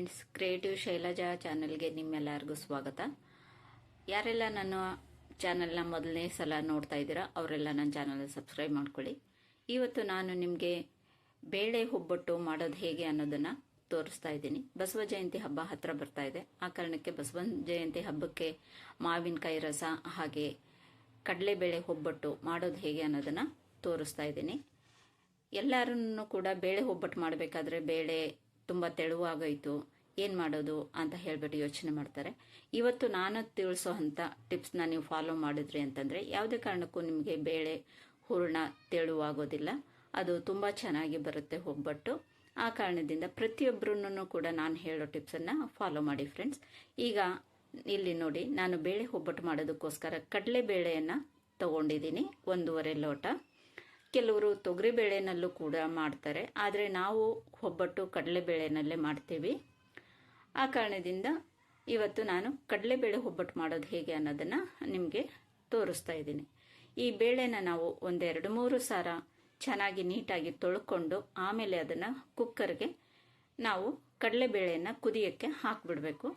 Friends, creative Shailaja ಚಾನಲ್ಗೆ ನಿಮ್ಮೆಲ್ಲರಿಗೂ ಸ್ವಾಗತ. ಯಾರೆಲ್ಲ ನನ್ನ ಚಾನಲ್ನ ಮೊದಲನೇ ಸಲ ನೋಡ್ತಾ ಇದ್ದೀರಾ, ಅವರೆಲ್ಲ ನನ್ನ ಚಾನಲ್ ಸಬ್ಸ್ಕ್ರೈಬ್ ಮಾಡ್ಕೊಳ್ಳಿ. ಇವತ್ತು ನಾನು ನಿಮಗೆ ಬೇಳೆ ಒಬ್ಬಟ್ಟು ಮಾಡೋದು ಹೇಗೆ ಅನ್ನೋದನ್ನು ತೋರಿಸ್ತಾ ಇದ್ದೀನಿ. ಬಸವ ಜಯಂತಿ ಹಬ್ಬ ಹತ್ರ ಬರ್ತಾ ಇದೆ. ಆ ಕಾರಣಕ್ಕೆ ಬಸವ ಜಯಂತಿ ಹಬ್ಬಕ್ಕೆ ಮಾವಿನಕಾಯಿ ರಸ ಹಾಗೆ ಕಡಲೆಬೇಳೆ ಒಬ್ಬಟ್ಟು ಮಾಡೋದು ಹೇಗೆ ಅನ್ನೋದನ್ನು ತೋರಿಸ್ತಾ ಇದ್ದೀನಿ. ಎಲ್ಲರನ್ನು ಕೂಡ ಬೇಳೆ ಒಬ್ಬಟ್ಟು ಮಾಡಬೇಕಾದ್ರೆ ಬೇಳೆ ತುಂಬ ತೆಳುವಾಗೋಯ್ತು, ಏನು ಮಾಡೋದು ಅಂತ ಹೇಳ್ಬಿಟ್ಟು ಯೋಚನೆ ಮಾಡ್ತಾರೆ. ಇವತ್ತು ನಾನು ತಿಳಿಸೋ ಅಂಥ ಟಿಪ್ಸ್ನ ನೀವು ಫಾಲೋ ಮಾಡಿದ್ರಿ ಅಂತಂದರೆ, ಯಾವುದೇ ಕಾರಣಕ್ಕೂ ನಿಮಗೆ ಬೇಳೆ, ಹೂರಣ ತೆಳುವಾಗೋದಿಲ್ಲ. ಅದು ತುಂಬ ಚೆನ್ನಾಗಿ ಬರುತ್ತೆ ಒಬ್ಬಟ್ಟು ಆ ಕಾರಣದಿಂದ ಪ್ರತಿಯೊಬ್ಬರೂ ಕೂಡ ನಾನು ಹೇಳೋ ಟಿಪ್ಸನ್ನು ಫಾಲೋ ಮಾಡಿ ಫ್ರೆಂಡ್ಸ್. ಈಗ ಇಲ್ಲಿ ನೋಡಿ, ನಾನು ಬೇಳೆ ಒಬ್ಬಟ್ಟು ಮಾಡೋದಕ್ಕೋಸ್ಕರ ಕಡಲೆ ಬೇಳೆಯನ್ನು ತಗೊಂಡಿದ್ದೀನಿ, ಒಂದೂವರೆ ಲೋಟ. ಕೆಲವರು ತೊಗರಿಬೇಳೆನಲ್ಲೂ ಕೂಡ ಮಾಡ್ತಾರೆ. ಆದರೆ ನಾವು ಒಬ್ಬಟ್ಟು ಕಡಲೆಬೇಳೆನಲ್ಲೇ ಮಾಡ್ತೀವಿ. ಆ ಕಾರಣದಿಂದ ಇವತ್ತು ನಾನು ಕಡಲೆಬೇಳೆ ಒಬ್ಬಟ್ಟು ಮಾಡೋದು ಹೇಗೆ ಅನ್ನೋದನ್ನು ನಿಮಗೆ ತೋರಿಸ್ತಾ ಇದ್ದೀನಿ. ಈ ಬೇಳೆನ ನಾವು ಒಂದೆರಡು ಮೂರು ಸಾರ ಚೆನ್ನಾಗಿ ನೀಟಾಗಿ ತೊಳ್ಕೊಂಡು ಆಮೇಲೆ ಅದನ್ನು ಕುಕ್ಕರ್ಗೆ ನಾವು ಕಡಲೆಬೇಳೆಯನ್ನು ಕುದಿಯೋಕ್ಕೆ ಹಾಕಿಬಿಡಬೇಕು.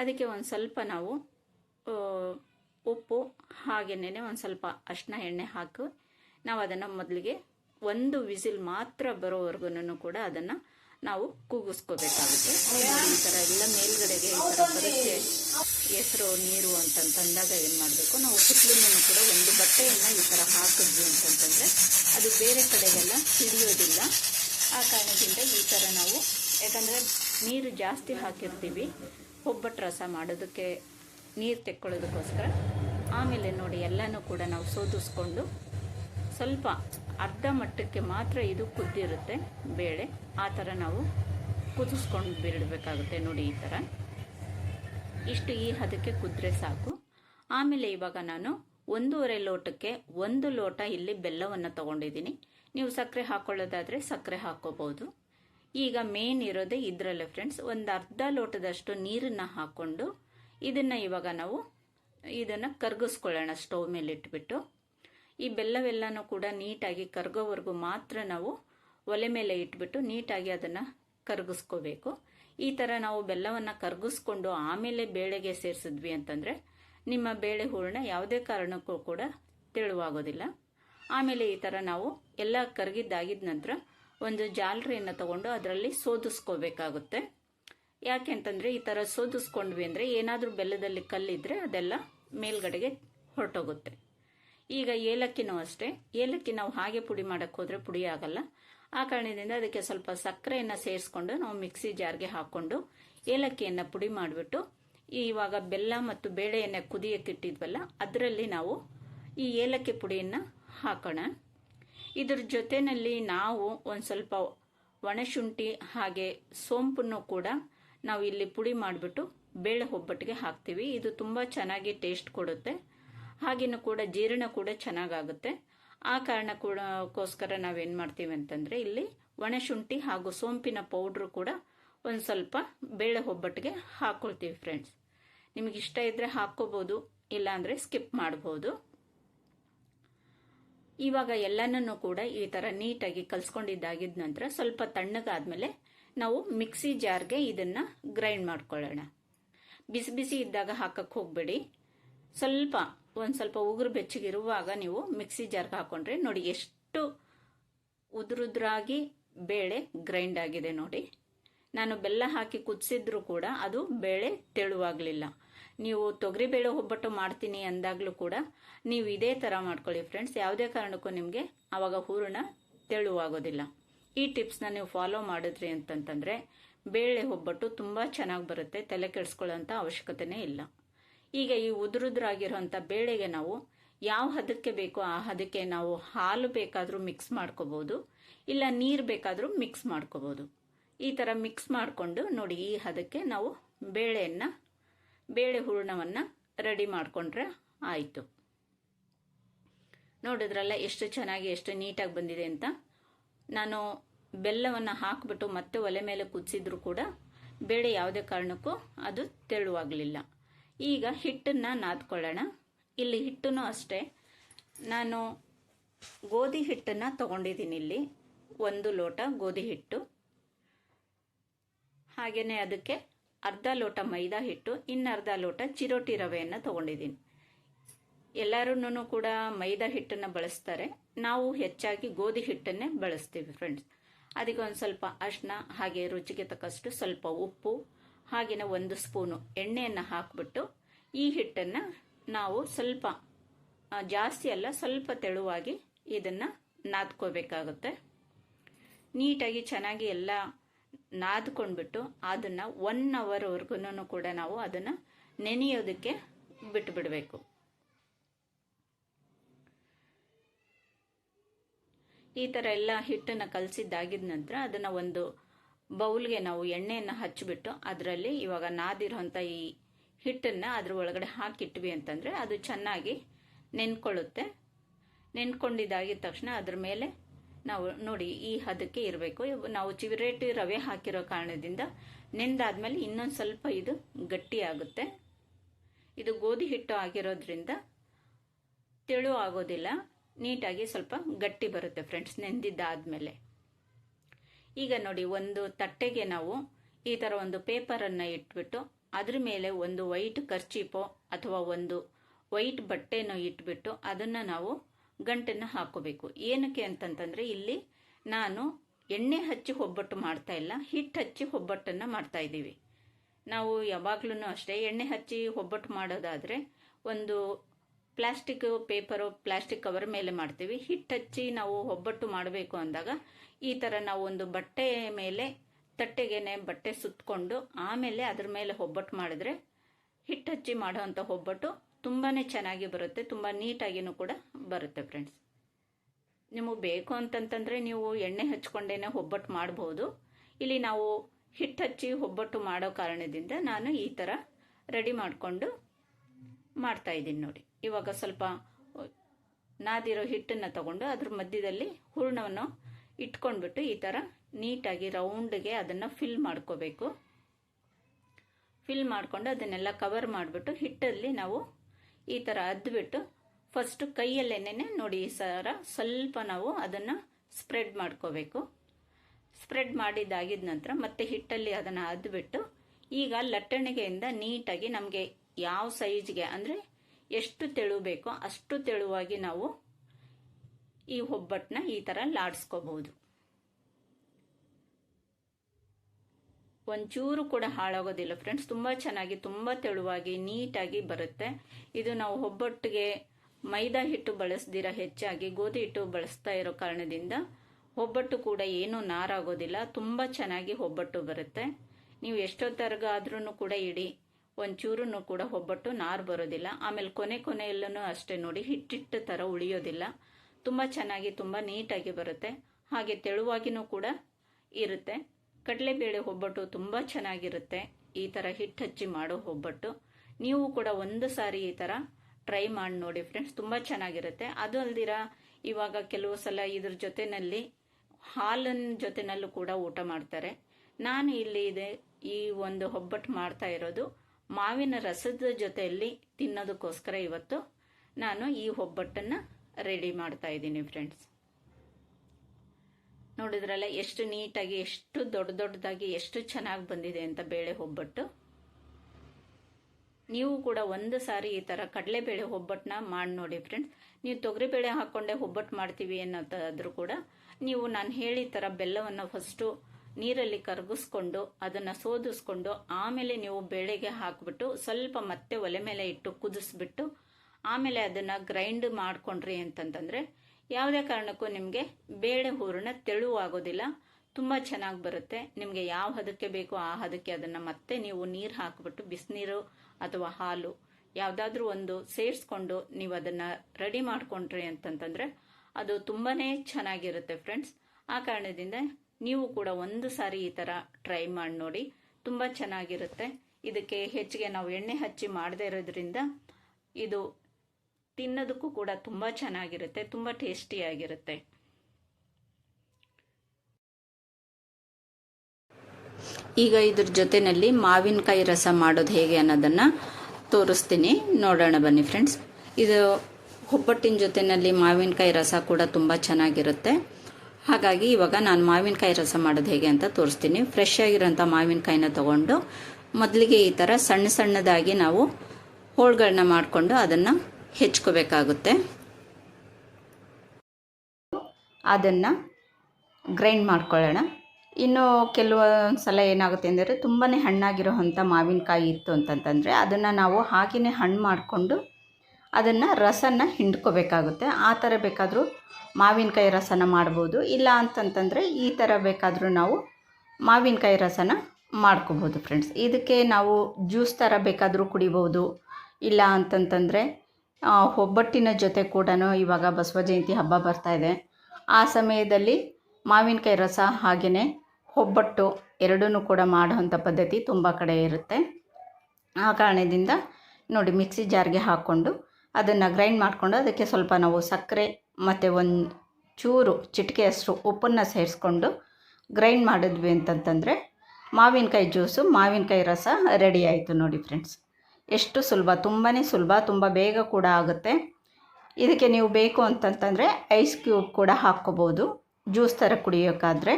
ಅದಕ್ಕೆ ಒಂದು ಸ್ವಲ್ಪ ನಾವು ಉಪ್ಪು ಹಾಗೆಯೇ ಒಂದು ಸ್ವಲ್ಪ ಅರಿಶಿನ ಎಣ್ಣೆ ಹಾಕಿ ನಾವು ಅದನ್ನು ಮೊದಲಿಗೆ ಒಂದು ವಿಸಿಲ್ ಮಾತ್ರ ಬರೋವರೆಗೂ ಕೂಡ ಅದನ್ನು ನಾವು ಕೂಗಿಸ್ಕೋಬೇಕಾಗುತ್ತೆ. ಈ ಥರ ಎಲ್ಲ ಮೇಲ್ಗಡೆಗೆ ಥರ ಹೆಸರು, ನೀರು ಅಂತಂತಂದಾಗ ಏನು ಮಾಡಬೇಕು, ನಾವು ಸುತ್ತಲೂ ಕೂಡ ಒಂದು ಬಟ್ಟೆಯನ್ನು ಈ ಥರ ಹಾಕಿದ್ವಿ ಅಂತಂತಂದರೆ ಅದು ಬೇರೆ ಕಡೆಗೆಲ್ಲ ಹಿಡಿಯೋದಿಲ್ಲ. ಆ ಕಾರಣದಿಂದ ಈ ಥರ ನಾವು, ಯಾಕಂದರೆ ನೀರು ಜಾಸ್ತಿ ಹಾಕಿರ್ತೀವಿ, ಒಬ್ಬಟ್ಟು ರಸ ಮಾಡೋದಕ್ಕೆ ನೀರು ತೆಕ್ಕೊಳ್ಳೋದಕ್ಕೋಸ್ಕರ. ಆಮೇಲೆ ನೋಡಿ ಎಲ್ಲನೂ ಕೂಡ ನಾವು ಸೋದಿಸ್ಕೊಂಡು ಸ್ವಲ್ಪ ಅರ್ಧ ಮಟ್ಟಕ್ಕೆ ಮಾತ್ರ ಇದು ಕುದ್ದಿರುತ್ತೆ ಬೇಳೆ. ಆ ಥರ ನಾವು ಕುದಿಸ್ಕೊಂಡು ಬಿಡಬೇಕಾಗುತ್ತೆ ನೋಡಿ ಈ ಥರ. ಇಷ್ಟು ಈ ಹದಕ್ಕೆ ಕುದ್ರೆ ಸಾಕು. ಆಮೇಲೆ ಇವಾಗ ನಾನು ಒಂದೂವರೆ ಲೋಟಕ್ಕೆ ಒಂದು ಲೋಟ ಇಲ್ಲಿ ಬೆಲ್ಲವನ್ನು ತಗೊಂಡಿದ್ದೀನಿ. ನೀವು ಸಕ್ಕರೆ ಹಾಕೊಳ್ಳೋದಾದರೆ ಸಕ್ಕರೆ ಹಾಕ್ಕೋಬೋದು ಈಗ ಮೇನ್ ಇರೋದೇ ಇದರಲ್ಲೇ ಫ್ರೆಂಡ್ಸ್ ಒಂದು ಅರ್ಧ ಲೋಟದಷ್ಟು ನೀರನ್ನು ಹಾಕ್ಕೊಂಡು ಇದನ್ನು ಇವಾಗ ನಾವು ಇದನ್ನು ಕರ್ಗಿಸ್ಕೊಳ್ಳೋಣ ಸ್ಟವ್ ಮೇಲೆ ಇಟ್ಬಿಟ್ಟು ಈ ಬೆಲ್ಲವೆಲ್ಲನೂ ಕೂಡ ನೀಟಾಗಿ ಕರ್ಗೋವರೆಗೂ ಮಾತ್ರ ನಾವು ಒಲೆ ಮೇಲೆ ಇಟ್ಬಿಟ್ಟು ನೀಟಾಗಿ ಅದನ್ನು ಕರಗಿಸ್ಕೋಬೇಕು. ಈ ಥರ ನಾವು ಬೆಲ್ಲವನ್ನು ಕರಗಿಸ್ಕೊಂಡು ಆಮೇಲೆ ಬೇಳೆಗೆ ಸೇರಿಸಿದ್ವಿ ಅಂತಂದರೆ ನಿಮ್ಮ ಬೇಳೆ ಹೂರಣ ಯಾವುದೇ ಕಾರಣಕ್ಕೂ ಕೂಡ ತೆಳುವಾಗೋದಿಲ್ಲ. ಆಮೇಲೆ ಈ ಥರ ನಾವು ಎಲ್ಲ ಕರಗಿದ್ದಾಗಿದ ನಂತರ ಒಂದು ಜಾಲರಿಯನ್ನು ತಗೊಂಡು ಅದರಲ್ಲಿ ಸೋದಿಸ್ಕೋಬೇಕಾಗುತ್ತೆ. ಯಾಕೆ ಅಂತಂದರೆ ಈ ಥರ ಸೋದಿಸ್ಕೊಂಡ್ವಿ ಅಂದರೆ ಏನಾದರೂ ಬೆಲ್ಲದಲ್ಲಿ ಕಲ್ಲಿದ್ರೆ ಅದೆಲ್ಲ ಮೇಲ್ಗಡೆಗೆ ಹೊರಟೋಗುತ್ತೆ. ಈಗ ಏಲಕ್ಕಿನೂ ಅಷ್ಟೇ. ಏಲಕ್ಕಿ ನಾವು ಹಾಗೆ ಪುಡಿ ಮಾಡೋಕ್ಕೆ ಹೋದರೆ ಪುಡಿ ಆಗಲ್ಲ. ಆ ಕಾರಣದಿಂದ ಅದಕ್ಕೆ ಸ್ವಲ್ಪ ಸಕ್ಕರೆಯನ್ನು ಸೇರಿಸ್ಕೊಂಡು ನಾವು ಮಿಕ್ಸಿ ಜಾರ್ಗೆ ಹಾಕ್ಕೊಂಡು ಏಲಕ್ಕಿಯನ್ನು ಪುಡಿ ಮಾಡಿಬಿಟ್ಟು, ಇವಾಗ ಬೆಲ್ಲ ಮತ್ತು ಬೇಳೆಯನ್ನು ಕುದಿಯಕ್ಕಿಟ್ಟಿದ್ವಲ್ಲ ಅದರಲ್ಲಿ ನಾವು ಈ ಏಲಕ್ಕಿ ಪುಡಿಯನ್ನು ಹಾಕೋಣ. ಇದ್ರ ಜೊತೆಯಲ್ಲಿ ನಾವು ಒಂದು ಸ್ವಲ್ಪ ಒಣಶುಂಠಿ ಹಾಗೆ ಸೋಂಪನ್ನು ಕೂಡ ನಾವು ಇಲ್ಲಿ ಪುಡಿ ಮಾಡಿಬಿಟ್ಟು ಬೇಳೆ ಒಬ್ಬಟ್ಟಿಗೆ ಹಾಕ್ತೀವಿ. ಇದು ತುಂಬ ಚೆನ್ನಾಗಿ ಟೇಸ್ಟ್ ಕೊಡುತ್ತೆ. ಹಾಗೇನು ಕೂಡ ಜೀರ್ಣ ಕೂಡ ಚೆನ್ನಾಗಾಗುತ್ತೆ. ಆ ಕಾರಣ ಕೂಡ ಕೋಸ್ಕರ ನಾವೇನು ಮಾಡ್ತೀವಿ ಅಂತಂದರೆ ಇಲ್ಲಿ ಒಣಶುಂಠಿ ಹಾಗೂ ಸೋಂಪಿನ ಪೌಡ್ರು ಕೂಡ ಒಂದು ಸ್ವಲ್ಪ ಬೇಳೆ ಒಬ್ಬಟ್ಟಿಗೆ ಹಾಕ್ಕೊಳ್ತೀವಿ ಫ್ರೆಂಡ್ಸ್ ನಿಮಗೆ ಇಷ್ಟ ಇದ್ದರೆ ಹಾಕ್ಕೋಬೋದು, ಇಲ್ಲಾಂದರೆ ಸ್ಕಿಪ್ ಮಾಡ್ಬೋದು. ಇವಾಗ ಎಲ್ಲನೂ ಕೂಡ ಈ ಥರ ನೀಟಾಗಿ ಕಲ್ಸ್ಕೊಂಡಿದ್ದಾಗಿದ ನಂತರ ಸ್ವಲ್ಪ ತಣ್ಣಗಾದ್ಮೇಲೆ ನಾವು ಮಿಕ್ಸಿ ಜಾರ್ಗೆ ಇದನ್ನು ಗ್ರೈಂಡ್ ಮಾಡ್ಕೊಳ್ಳೋಣ. ಬಿಸಿ ಬಿಸಿ ಇದ್ದಾಗ ಹಾಕಕ್ಕೆ ಹೋಗಬೇಡಿ. ಸ್ವಲ್ಪ ಒಂದು ಸ್ವಲ್ಪ ಉಗುರು ಬೆಚ್ಚಗಿರುವಾಗ ನೀವು ಮಿಕ್ಸಿ ಜಾರ್ಗೆ ಹಾಕೊಂಡ್ರೆ ನೋಡಿ ಎಷ್ಟು ಉದುರುದ್ರಾಗಿ ಬೇಳೆ ಗ್ರೈಂಡ್ ಆಗಿದೆ ನೋಡಿ. ನಾನು ಬೆಲ್ಲ ಹಾಕಿ ಕುದಿಸಿದ್ರು ಕೂಡ ಅದು ಬೇಳೆ ತೆಳುವಾಗಲಿಲ್ಲ. ನೀವು ತೊಗರಿಬೇಳೆ ಒಬ್ಬಟ್ಟು ಮಾಡ್ತೀನಿ ಅಂದಾಗಲೂ ಕೂಡ ನೀವು ಇದೇ ಥರ ಮಾಡ್ಕೊಳ್ಳಿ ಫ್ರೆಂಡ್ಸ್. ಯಾವುದೇ ಕಾರಣಕ್ಕೂ ನಿಮಗೆ ಆವಾಗ ಹೂರಣ ತೆಳುವಾಗೋದಿಲ್ಲ. ಈ ಟಿಪ್ಸ್ನ ನೀವು ಫಾಲೋ ಮಾಡಿದ್ರಿ ಅಂತಂತಂದರೆ ಬೇಳೆ ಒಬ್ಬಟ್ಟು ತುಂಬ ಚೆನ್ನಾಗಿ ಬರುತ್ತೆ. ತಲೆ ಕೆಡಿಸ್ಕೊಳ್ಳೋಂಥ ಅವಶ್ಯಕತೆನೇ ಇಲ್ಲ. ಈಗ ಈ ಉದುರುದ್ರಾಗಿರೋಂಥ ಬೇಳೆಗೆ ನಾವು ಯಾವ ಹದಕ್ಕೆ ಬೇಕೋ ಆ ಹದಕ್ಕೆ ನಾವು ಹಾಲು ಬೇಕಾದರೂ ಮಿಕ್ಸ್ ಮಾಡ್ಕೋಬೋದು, ಇಲ್ಲ ನೀರು ಬೇಕಾದರೂ ಮಿಕ್ಸ್ ಮಾಡ್ಕೋಬೋದು. ಈ ಥರ ಮಿಕ್ಸ್ ಮಾಡಿಕೊಂಡು ನೋಡಿ ಈ ಹದಕ್ಕೆ ನಾವು ಬೇಳೆಯನ್ನು, ಬೇಳೆ ಹೂರಣವನ್ನು ರೆಡಿ ಮಾಡಿಕೊಂಡ್ರೆ ಆಯಿತು. ನೋಡಿದ್ರಲ್ಲ ಎಷ್ಟು ಚೆನ್ನಾಗಿ, ಎಷ್ಟು ನೀಟಾಗಿ ಬಂದಿದೆ ಅಂತ? ನಾನು ಬೆಲ್ಲವನ್ನು ಹಾಕಿಬಿಟ್ಟು ಮತ್ತೆ ಒಲೆ ಮೇಲೆ ಕುದಿಸಿದ್ರು ಕೂಡ ಬೇಳೆ ಯಾವುದೇ ಕಾರಣಕ್ಕೂ ಅದು ತೆಳುವಾಗಲಿಲ್ಲ. ಈಗ ಹಿಟ್ಟನ್ನು ನಾದ್ಕೊಳ್ಳೋಣ. ಇಲ್ಲಿ ಹಿಟ್ಟನ್ನು ಅಷ್ಟೇ. ನಾನು ಗೋಧಿ ಹಿಟ್ಟನ್ನು ತಗೊಂಡಿದ್ದೀನಿ ಇಲ್ಲಿ. ಒಂದು ಲೋಟ ಗೋಧಿ ಹಿಟ್ಟು. ಹಾಗೆಯೇ ಅದಕ್ಕೆ ಅರ್ಧ ಲೋಟ ಮೈದಾ ಹಿಟ್ಟು ಇನ್ನರ್ಧ ಲೋಟ ಚಿರೋಟಿ ರವೆಯನ್ನು ತಗೊಂಡಿದ್ದೀನಿ. ಎಲ್ಲರೂ ಕೂಡ ಮೈದಾ ಹಿಟ್ಟನ್ನು ಬಳಸ್ತಾರೆ. ನಾವು ಹೆಚ್ಚಾಗಿ ಗೋಧಿ ಹಿಟ್ಟನ್ನೇ ಬಳಸ್ತೀವಿ ಫ್ರೆಂಡ್ಸ್ ಅದಕ್ಕೆ ಒಂದು ಸ್ವಲ್ಪ ಅರ್ಶಿನ, ಹಾಗೆ ರುಚಿಗೆ ತಕ್ಕಷ್ಟು ಸ್ವಲ್ಪ ಉಪ್ಪು ಹಾಗೆಯೇ ಒಂದು ಸ್ಪೂನು ಎಣ್ಣೆಯನ್ನು ಹಾಕಿಬಿಟ್ಟು ಈ ಹಿಟ್ಟನ್ನು ನಾವು ಸ್ವಲ್ಪ ಜಾಸ್ತಿ ಅಲ್ಲ, ಸ್ವಲ್ಪ ತೆಳುವಾಗಿ ಇದನ್ನು ನಾದ್ಕೋಬೇಕಾಗುತ್ತೆ. ನೀಟಾಗಿ ಚೆನ್ನಾಗಿ ಎಲ್ಲ ನಾದ್ಕೊಂಡ್ಬಿಟ್ಟು ಅದನ್ನು ಒನ್ ಅವರ್ವರೆಗೂ ಕೂಡ ನಾವು ಅದನ್ನು ನೆನೆಯೋದಕ್ಕೆ ಬಿಟ್ಟುಬಿಡಬೇಕು ಈ ಥರ ಎಲ್ಲ ಹಿಟ್ಟನ್ನು ಕಲಸಿದ್ದಾಗಿದ ನಂತರ ಅದನ್ನು ಒಂದು ಬೌಲ್ಗೆ ನಾವು ಎಣ್ಣೆಯನ್ನು ಹಚ್ಚಿಬಿಟ್ಟು ಅದರಲ್ಲಿ ಇವಾಗ ನಾದಿರೋಂಥ ಈ ಹಿಟ್ಟನ್ನು ಅದ್ರ ಒಳಗಡೆ ಹಾಕಿಟ್ವಿ ಅಂತಂದರೆ ಅದು ಚೆನ್ನಾಗಿ ನೆನ್ಕೊಳ್ಳುತ್ತೆ. ನೆನ್ಕೊಂಡಿದ್ದಾಗಿದ ತಕ್ಷಣ ಅದ್ರ ಮೇಲೆ ನಾವು ನೋಡಿ ಈ ಹದಕ್ಕೆ ಇರಬೇಕು. ನಾವು ಚಿವರೇಟಿ ರವೆ ಹಾಕಿರೋ ಕಾರಣದಿಂದ ನೆಂದಾದ್ಮೇಲೆ ಇನ್ನೊಂದು ಸ್ವಲ್ಪ ಇದು ಗಟ್ಟಿ ಆಗುತ್ತೆ. ಇದು ಗೋಧಿ ಹಿಟ್ಟು ಆಗಿರೋದ್ರಿಂದ ತೆಳು ಆಗೋದಿಲ್ಲ. ನೀಟಾಗಿ ಸ್ವಲ್ಪ ಗಟ್ಟಿ ಬರುತ್ತೆ ಫ್ರೆಂಡ್ಸ್ ನೆಂದಿದ್ದಾದ್ಮೇಲೆ. ಈಗ ನೋಡಿ, ಒಂದು ತಟ್ಟೆಗೆ ನಾವು ಈ ಥರ ಒಂದು ಪೇಪರನ್ನು ಇಟ್ಬಿಟ್ಟು ಅದ್ರ ಮೇಲೆ ಒಂದು ವೈಟ್ ಕರ್ಚೀಪೋ ಅಥವಾ ಒಂದು ವೈಟ್ ಬಟ್ಟೆನೋ ಇಟ್ಬಿಟ್ಟು ಅದನ್ನು ನಾವು ಗಂಟನ್ನು ಹಾಕೋಬೇಕು. ಏನಕ್ಕೆ ಅಂತಂತಂದರೆ, ಇಲ್ಲಿ ನಾನು ಎಣ್ಣೆ ಹಚ್ಚಿ ಒಬ್ಬಟ್ಟು ಮಾಡ್ತಾ ಇಲ್ಲ ಹಿಟ್ಟು ಹಚ್ಚಿ ಒಬ್ಬಟ್ಟನ್ನು ಮಾಡ್ತಾ ಇದ್ದೀವಿ. ನಾವು ಯಾವಾಗ್ಲೂ ಅಷ್ಟೇ ಎಣ್ಣೆ ಹಚ್ಚಿ ಒಬ್ಬಟ್ಟು ಮಾಡೋದಾದರೆ ಒಂದು ಪ್ಲಾಸ್ಟಿಕ್ ಪೇಪರು, ಪ್ಲಾಸ್ಟಿಕ್ ಕವರ್ ಮೇಲೆ ಮಾಡ್ತೀವಿ. ಹಿಟ್ಟು ಹಚ್ಚಿ ನಾವು ಒಬ್ಬಟ್ಟು ಮಾಡಬೇಕು ಅಂದಾಗ ಈ ಥರ ನಾವು ಒಂದು ಬಟ್ಟೆ ಮೇಲೆ, ತಟ್ಟೆಗೆನೆ ಬಟ್ಟೆ ಸುತ್ತಕೊಂಡು ಆಮೇಲೆ ಅದ್ರ ಮೇಲೆ ಒಬ್ಬಟ್ಟು ಮಾಡಿದ್ರೆ ಹಿಟ್ಟು ಹಚ್ಚಿ ಮಾಡೋವಂಥ ಒಬ್ಬಟ್ಟು ತುಂಬಾ ಚೆನ್ನಾಗಿ ಬರುತ್ತೆ. ತುಂಬ ನೀಟಾಗಿನೂ ಕೂಡ ಬರುತ್ತೆ ಫ್ರೆಂಡ್ಸ್ ನಿಮಗೆ ಬೇಕು ಅಂತಂತಂದರೆ ನೀವು ಎಣ್ಣೆ ಹಚ್ಕೊಂಡೇನೆ ಒಬ್ಬಟ್ಟು ಮಾಡ್ಬೋದು. ಇಲ್ಲಿ ನಾವು ಹಿಟ್ಟು ಹಚ್ಚಿ ಒಬ್ಬಟ್ಟು ಮಾಡೋ ಕಾರಣದಿಂದ ನಾನು ಈ ಥರ ರೆಡಿ ಮಾಡಿಕೊಂಡು ಮಾಡ್ತಾ ಇದ್ದೀನಿ ನೋಡಿ. ಇವಾಗ ಸ್ವಲ್ಪ ನಾದಿರೋ ಹಿಟ್ಟನ್ನು ತಗೊಂಡು ಅದ್ರ ಮಧ್ಯದಲ್ಲಿ ಹೂರ್ಣವನ್ನು ಇಟ್ಕೊಂಡ್ಬಿಟ್ಟು ಈ ಥರ ನೀಟಾಗಿ ರೌಂಡ್ಗೆ ಅದನ್ನು ಫಿಲ್ ಮಾಡ್ಕೋಬೇಕು. ಫಿಲ್ ಮಾಡಿಕೊಂಡು ಅದನ್ನೆಲ್ಲ ಕವರ್ ಮಾಡಿಬಿಟ್ಟು ಹಿಟ್ಟಲ್ಲಿ ನಾವು ಈ ಥರ ಅದ್ಬಿಟ್ಟು ಫಸ್ಟು ಕೈಯಲ್ಲೇನೆ ನೋಡಿ ಈ ಸರ ಸ್ವಲ್ಪ ನಾವು ಅದನ್ನು ಸ್ಪ್ರೆಡ್ ಮಾಡ್ಕೋಬೇಕು. ಸ್ಪ್ರೆಡ್ ಮಾಡಿದ್ದಾಗಿದ ನಂತರ ಮತ್ತೆ ಹಿಟ್ಟಲ್ಲಿ ಅದನ್ನು ಅದ್ಬಿಟ್ಟು ಈಗ ಲಟ್ಟಣಿಗೆಯಿಂದ ನೀಟಾಗಿ ನಮಗೆ ಯಾವ ಸೈಜ್ಗೆ ಅಂದರೆ ಎಷ್ಟು ತೆಳು ಬೇಕೋ ಅಷ್ಟು ತೆಳುವಾಗಿ ನಾವು ಈ ಒಬ್ಬಟ್ಟನ್ನ ಈ ಥರ ಲಾಡಿಸ್ಕೋಬಹುದು. ಒಂಚೂರು ಕೂಡ ಹಾಳಾಗೋದಿಲ್ಲ ಫ್ರೆಂಡ್ಸ್ ತುಂಬ ಚೆನ್ನಾಗಿ, ತುಂಬ ತೆಳುವಾಗಿ, ನೀಟಾಗಿ ಬರುತ್ತೆ. ಇದು ನಾವು ಒಬ್ಬಟ್ಟಿಗೆ ಮೈದಾ ಹಿಟ್ಟು ಬಳಸದಿರ ಹೆಚ್ಚಾಗಿ, ಗೋಧಿ ಹಿಟ್ಟು ಬಳಸ್ತಾ ಇರೋ ಕಾರಣದಿಂದ ಒಬ್ಬಟ್ಟು ಕೂಡ ಏನೂ ನಾರಾಗೋದಿಲ್ಲ. ತುಂಬ ಚೆನ್ನಾಗಿ ಒಬ್ಬಟ್ಟು ಬರುತ್ತೆ. ನೀವು ಎಷ್ಟೊತ್ತರ್ಗಾದ್ರೂ ಕೂಡ ಇಡಿ. ಒಂಚೂರು ಕೂಡ ಒಬ್ಬಟ್ಟು ನಾರು ಬರೋದಿಲ್ಲ. ಆಮೇಲೆ ಕೊನೆ ಕೊನೆಯಲ್ಲೂ ಅಷ್ಟೇ ನೋಡಿ, ಹಿಟ್ಟಿಟ್ಟು ಥರ ಉಳಿಯೋದಿಲ್ಲ. ತುಂಬ ಚೆನ್ನಾಗಿ, ತುಂಬ ನೀಟಾಗಿ ಬರುತ್ತೆ. ಹಾಗೆ ತೆಳುವಾಗಿನೂ ಕೂಡ ಇರುತ್ತೆ. ಕಡಲೆಬೇಳೆ ಒಬ್ಬಟ್ಟು ತುಂಬ ಚೆನ್ನಾಗಿರುತ್ತೆ. ಈ ಥರ ಹಿಟ್ಟು ಹಚ್ಚಿ ಮಾಡೋ ಒಬ್ಬಟ್ಟು ನೀವು ಕೂಡ ಒಂದು ಸಾರಿ ಈ ಥರ ಟ್ರೈ ಮಾಡಿ ನೋಡಿ ಫ್ರೆಂಡ್ಸ್, ತುಂಬ ಚೆನ್ನಾಗಿರುತ್ತೆ. ಅದು ಅಲ್ದಿರ ಇವಾಗ ಕೆಲವು ಸಲ ಇದ್ರ ಜೊತೆನಲ್ಲಿ, ಹಾಲಿನ ಜೊತೆನಲ್ಲೂ ಕೂಡ ಊಟ ಮಾಡ್ತಾರೆ. ನಾನು ಇಲ್ಲಿ ಇದೆ ಈ ಒಂದು ಒಬ್ಬಟ್ಟು ಮಾಡ್ತಾ ಇರೋದು. ಮಾವಿನ ರಸದ ಜೊತೆಯಲ್ಲಿ ತಿನ್ನೋದಕ್ಕೋಸ್ಕರ ಇವತ್ತು ನಾನು ಈ ಒಬ್ಬಟ್ಟನ್ನು ರೆಡಿ ಮಾಡ್ತಾ ಇದ್ದೀನಿ ಫ್ರೆಂಡ್ಸ್ ನೋಡಿದ್ರಲ್ಲ, ಎಷ್ಟು ನೀಟಾಗಿ, ಎಷ್ಟು ದೊಡ್ಡ ದೊಡ್ಡದಾಗಿ, ಎಷ್ಟು ಚೆನ್ನಾಗಿ ಬಂದಿದೆ ಅಂತ ಬೇಳೆ ಒಬ್ಬಟ್ಟು. ನೀವು ಕೂಡ ಒಂದು ಸಾರಿ ಈ ಥರ ಕಡಲೆಬೇಳೆ ಒಬ್ಬಟ್ಟನ್ನ ಮಾಡಿ ನೋಡಿ ಫ್ರೆಂಡ್ಸ್ ನೀವು ತೊಗರಿಬೇಳೆ ಹಾಕ್ಕೊಂಡೆ ಒಬ್ಬಟ್ಟು ಮಾಡ್ತೀವಿ ಅನ್ನೋದಾದ್ರೂ ಕೂಡ ನೀವು ನಾನು ಹೇಳಿದ ಥರ ಬೆಲ್ಲವನ್ನು ಫಸ್ಟು ನೀರಲ್ಲಿ ಕರಗಿಸ್ಕೊಂಡು ಅದನ್ನು ಸೋದಿಸ್ಕೊಂಡು ಆಮೇಲೆ ನೀವು ಬೇಳೆಗೆ ಹಾಕಿಬಿಟ್ಟು ಸ್ವಲ್ಪ ಮತ್ತೆ ಒಲೆ ಮೇಲೆ ಇಟ್ಟು ಕುದಿಸ್ಬಿಟ್ಟು ಆಮೇಲೆ ಅದನ್ನು ಗ್ರೈಂಡ್ ಮಾಡ್ಕೊಂಡ್ರಿ ಅಂತಂತಂದರೆ ಯಾವುದೇ ಕಾರಣಕ್ಕೂ ನಿಮಗೆ ಬೇಳೆ ಹೂರಣ ತೆಳುವಾಗೋದಿಲ್ಲ. ತುಂಬ ಚೆನ್ನಾಗಿ ಬರುತ್ತೆ. ನಿಮಗೆ ಯಾವ ಹದಕ್ಕೆ ಬೇಕೋ ಆ ಹದಕ್ಕೆ ಅದನ್ನು ಮತ್ತೆ ನೀವು ನೀರು ಹಾಕಿಬಿಟ್ಟು ಬಿಸಿನೀರು ಅಥವಾ ಹಾಲು ಯಾವುದಾದ್ರೂ ಒಂದು ಸೇರಿಸ್ಕೊಂಡು ನೀವು ಅದನ್ನ ರೆಡಿ ಮಾಡ್ಕೊಂಡ್ರಿ ಅಂತಂತಂದರೆ ಅದು ತುಂಬಾ ಚೆನ್ನಾಗಿರುತ್ತೆ ಫ್ರೆಂಡ್ಸ್. ಆ ಕಾರಣದಿಂದ ನೀವು ಕೂಡ ಒಂದು ಸಾರಿ ಈ ಥರ ಟ್ರೈ ಮಾಡಿ ನೋಡಿ. ತುಂಬ ಚೆನ್ನಾಗಿರುತ್ತೆ. ಇದಕ್ಕೆ ಹೆಚ್ಚಿಗೆ ನಾವು ಎಣ್ಣೆ ಹಚ್ಚಿ ಮಾಡದೇ ಇರೋದ್ರಿಂದ ಇದು ತಿನ್ನೋದಕ್ಕೂ ಕೂಡ ತುಂಬ ಚೆನ್ನಾಗಿರುತ್ತೆ, ತುಂಬ ಟೇಸ್ಟಿಯಾಗಿರುತ್ತೆ. ಈಗ ಇದ್ರ ಜೊತೆನಲ್ಲಿ ಮಾವಿನಕಾಯಿ ರಸ ಮಾಡೋದು ಹೇಗೆ ಅನ್ನೋದನ್ನು ತೋರಿಸ್ತೀನಿ. ನೋಡೋಣ ಬನ್ನಿ ಫ್ರೆಂಡ್ಸ್ ಇದು ಒಬ್ಬಟ್ಟಿನ ಜೊತೆನಲ್ಲಿ ಮಾವಿನಕಾಯಿ ರಸ ಕೂಡ ತುಂಬ ಚೆನ್ನಾಗಿರುತ್ತೆ. ಹಾಗಾಗಿ ಇವಾಗ ನಾನು ಮಾವಿನಕಾಯಿ ರಸ ಮಾಡೋದು ಹೇಗೆ ಅಂತ ತೋರಿಸ್ತೀನಿ. ಫ್ರೆಶ್ ಆಗಿರೋಂಥ ಮಾವಿನಕಾಯಿನ ತಗೊಂಡು ಮೊದಲಿಗೆ ಈ ಥರ ಸಣ್ಣ ಸಣ್ಣದಾಗಿ ನಾವು ಹೋಳುಗಳನ್ನ ಮಾಡಿಕೊಂಡು ಅದನ್ನು ಹೆಚ್ಕೋಬೇಕಾಗುತ್ತೆ. ಅದನ್ನು ಗ್ರೈಂಡ್ ಮಾಡ್ಕೊಳ್ಳೋಣ. ಇನ್ನು ಕೆಲವೊಂದು ಸಲ ಏನಾಗುತ್ತೆ ಅಂದರೆ ತುಂಬಾ ಹಣ್ಣಾಗಿರೋವಂಥ ಮಾವಿನಕಾಯಿ ಇತ್ತು ಅಂತಂತಂದರೆ ಅದನ್ನು ನಾವು ಹಾಗೆಯೇ ಹಣ್ಣು ಮಾಡಿಕೊಂಡು ಅದನ್ನು ರಸನ ಹಿಂಡ್ಕೋಬೇಕಾಗುತ್ತೆ. ಆ ಥರ ಬೇಕಾದರೂ ಮಾವಿನಕಾಯಿ ರಸನ ಮಾಡ್ಬೋದು. ಇಲ್ಲ ಅಂತಂತಂದರೆ ಈ ಥರ ಬೇಕಾದರೂ ನಾವು ಮಾವಿನಕಾಯಿ ರಸನ ಮಾಡ್ಕೋಬೋದು ಫ್ರೆಂಡ್ಸ್ ಇದಕ್ಕೆ ನಾವು ಜ್ಯೂಸ್ ಥರ ಬೇಕಾದರೂ ಕುಡಿಬೋದು. ಇಲ್ಲ ಅಂತಂತಂದರೆ ಒಬ್ಬಟ್ಟಿನ ಜೊತೆ ಕೂಡ ಇವಾಗ ಬಸವ ಜಯಂತಿ ಹಬ್ಬ ಬರ್ತಾ ಇದೆ. ಆ ಸಮಯದಲ್ಲಿ ಮಾವಿನಕಾಯಿ ರಸ ಹಾಗೆಯೇ ಒಬ್ಬಟ್ಟು ಎರಡೂ ಕೂಡ ಮಾಡೋವಂಥ ಪದ್ಧತಿ ತುಂಬ ಕಡೆ ಇರುತ್ತೆ. ಆ ಕಾರಣದಿಂದ ನೋಡಿ, ಮಿಕ್ಸಿ ಜಾರ್ಗೆ ಹಾಕ್ಕೊಂಡು ಅದನ್ನು ಗ್ರೈಂಡ್ ಮಾಡಿಕೊಂಡು ಅದಕ್ಕೆ ಸ್ವಲ್ಪ ನಾವು ಸಕ್ಕರೆ ಮತ್ತು ಒಂದು ಚೂರು ಚಿಟಿಕೆ ಅಷ್ಟು ಉಪ್ಪನ್ನು ಸೇರಿಸ್ಕೊಂಡು ಗ್ರೈಂಡ್ ಮಾಡಿದ್ವಿ ಅಂತಂತಂದರೆ ಮಾವಿನಕಾಯಿ ಜ್ಯೂಸು ಮಾವಿನಕಾಯಿ ರಸ ರೆಡಿ ಆಯಿತು ನೋಡಿ ಫ್ರೆಂಡ್ಸ್ ಎಷ್ಟು ಸುಲಭ ತುಂಬಾ ಸುಲಭ, ತುಂಬ ಬೇಗ ಕೂಡ ಆಗುತ್ತೆ. ಇದಕ್ಕೆ ನೀವು ಬೇಕು ಅಂತಂತಂದರೆ ಐಸ್ ಕ್ಯೂಬ್ ಕೂಡ ಹಾಕ್ಕೋಬೋದು. ಜ್ಯೂಸ್ ಥರ ಕುಡಿಯೋಕ್ಕಾದರೆ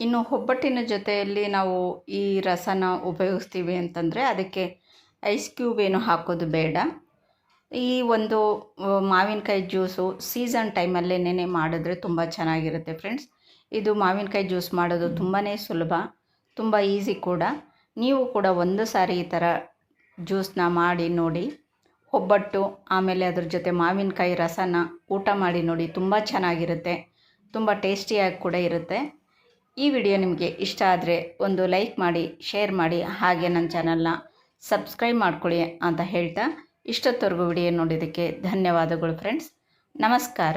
ಇನ್ನು ಒಬ್ಬಟ್ಟಿನ ಜೊತೆಯಲ್ಲಿ ನಾವು ಈ ರಸನ ಉಪಯೋಗಿಸ್ತೀವಿ ಅಂತಂದರೆ ಅದಕ್ಕೆ ಐಸ್ ಕ್ಯೂಬ್ ಏನು ಹಾಕೋದು ಬೇಡ. ಈ ಒಂದು ಮಾವಿನಕಾಯಿ ಜ್ಯೂಸು ಸೀಸನ್ ಟೈಮಲ್ಲೇನೇ ಮಾಡಿದ್ರೆ ತುಂಬ ಚೆನ್ನಾಗಿರುತ್ತೆ ಫ್ರೆಂಡ್ಸ್. ಇದು ಮಾವಿನಕಾಯಿ ಜ್ಯೂಸ್ ಮಾಡೋದು ತುಂಬಾ ಸುಲಭ, ತುಂಬ ಈಸಿ ಕೂಡ. ನೀವು ಕೂಡ ಒಂದು ಸಾರಿ ಈ ಥರ ಜ್ಯೂಸನ್ನ ಮಾಡಿ ನೋಡಿ, ಒಬ್ಬಟ್ಟು, ಆಮೇಲೆ ಅದ್ರ ಜೊತೆ ಮಾವಿನಕಾಯಿ ರಸನ ಊಟ ಮಾಡಿ ನೋಡಿ ತುಂಬ ಚೆನ್ನಾಗಿರುತ್ತೆ, ತುಂಬ ಟೇಸ್ಟಿಯಾಗಿ ಕೂಡ ಇರುತ್ತೆ. ಈ ವಿಡಿಯೋ ನಿಮಗೆ ಇಷ್ಟ ಆದರೆ ಒಂದು ಲೈಕ್ ಮಾಡಿ, ಶೇರ್ ಮಾಡಿ, ಹಾಗೆ ನನ್ನ ಚಾನಲ್ನ ಸಬ್ಸ್ಕ್ರೈಬ್ ಮಾಡ್ಕೊಳ್ಳಿ ಅಂತ ಹೇಳ್ತಾ ಇಷ್ಟೊತ್ತವರೆಗೂ ವಿಡಿಯೋ ನೋಡಿದ್ದಕ್ಕೆ ಧನ್ಯವಾದಗಳು ಫ್ರೆಂಡ್ಸ್ ನಮಸ್ಕಾರ.